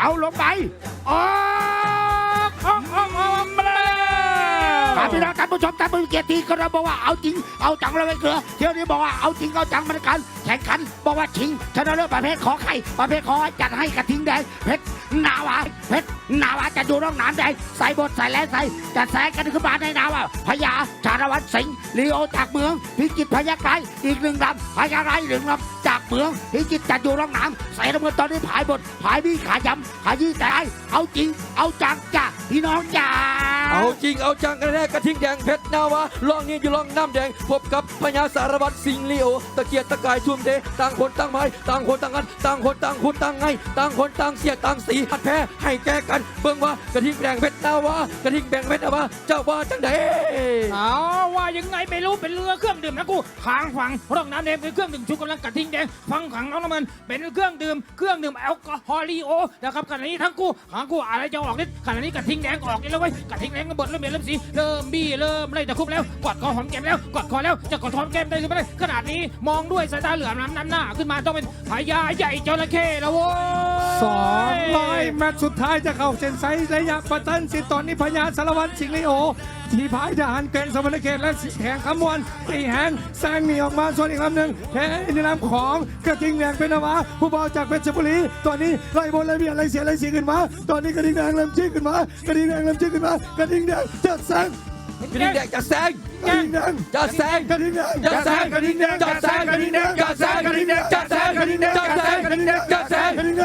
เอาลงไป ออก พี่น้องท่านผู้ชมท่านผู้มีเกียรติที่ก็เราบอกว่าเอาจริงเอาจังเราไม่เกลือเที่ยวนี้บอกว่าเอาจริงเอาจังมันกันแข่งขันบอกว่าชิงชนะเลิศประเภทขอไข่ประเภทขอจัดให้กระทิงแดงเพชรนาวาเพชรนาวาจะดูร่องน้ำแดงใส่บทใส่แลใส่จัดแสงกันขึ้นมาในนาวาพญาชาลวันสิงห์ลีโอจากเมืองพิจิตรพญาไกรอีกหนึ่งลำพญาไรหนึ่งลำจากเมืองพิจิตรจะดูร่องน้ำใส่น้ำเงินตอนนี้ผายบทผายบี้ขายำขายยี่แต่เอาจริงเอาจังจ้ะพี่น้องจ้า เอาจริงเอาจังกันแน่กระทิงแดงเพชรนาวาลองนี้อยู่ลองน้ำแดงพบกับพญาสารวัตรสิงห์ลีโอตะเกียกตะกายทุ่มเทต่างคนต่างไม้ต่างคนต่างกันต่างคนต่างคุณต่างไงต่างคนต่างเสียต่างสีหัดแพ้ให้แก้กันเบิ่งว่ากระทิงแดงเพชรนาวากระทิงแดงเพชรนาวาเจ้าว่าจังไดเอาว่ายังไงไม่รู้เป็นเรือเครื่องดื่มนะกูขางฝังร่องน้ำแดงเป็นเครื่องดื่มชูกำลังกระทิงแดงฟังขังน้องน้ำมันเป็นเครื่องดื่มเครื่องดื่มแอลกอฮอลีโอนะครับขณะนี้ทั้งกูหางกูอะไรจะออกฤทธิ์ขณะนี้กระทิงแดงออกนี่แล้วเว้ยกระทิงแดงบดเริ่มเบียดเริ่มสีเริ่มบี้เริ่มไล่ตะคุบแล้วกอดคอหอมแก้มแล้วกอดคอแล้วจะกอดหอมแก้มได้หรือไม่ขนาดนี้มองด้วยสายตาเหลือมน้ำน้ำหน้าขึ้นมาต้องเป็นพญาใหญ่จระเข้แล้วโว้ยสอง แมตช์สุดท้ายจะเข้าเส้นชัยระยะประตันสิตอนนี้พญาสารวัตรสิงห์ลีโอที่พายทหารเกณฑ์สมรเขตและแห่งขมวนตีแหงแซงหนีออกมาส่วนอีกลำหนึ่งแพ้ในนามของกระทิงแดงเป็นนาวาผู้บอลจากเพชรบุรี ตอนนี้ไล่บนไล่เบียดไล่เสียไล่เสียขึ้นมา ตอนนี้กระทิงแดงเริ่มชี้ขึ้นมากระทิงแดงเริ่มชี้ขึ้นมากระทิงแดงจะแซงกระทิงแดงจะแซงกระทิงแดงจะแซงกระทิงแดงจะแซงกระทิงแดงจะแซงกระทิงแดงจะแซงกระทิงแดงจะแซงกระทิงแดงจะแซงกระทิงแดงจะแซง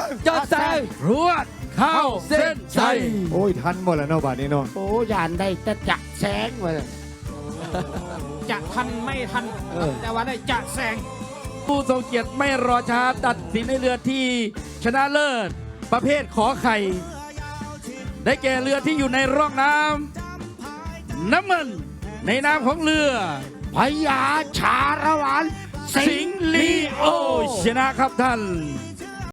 กระทิงแดงจะแซงรวดเข้าเส้นชัยโอ้ยทันหมดแล้วเนาะบาดนี้เนาะโอ้ยานได้แต่จักแสงมาเลยจะทันไม่ทันเออแต่ว่าได้จะแซงผู้ทรงเกียรติไม่รอช้าตัดสินในเรือที่ชนะเลิศ ประเภทขอไข่ ได้แก่เรือที่อยู่ในร่องน้ำน้ำมันในนามของเรือพญาชาละวันสิสิงงห์ห์ลีลีโอโอชนะครับท่าน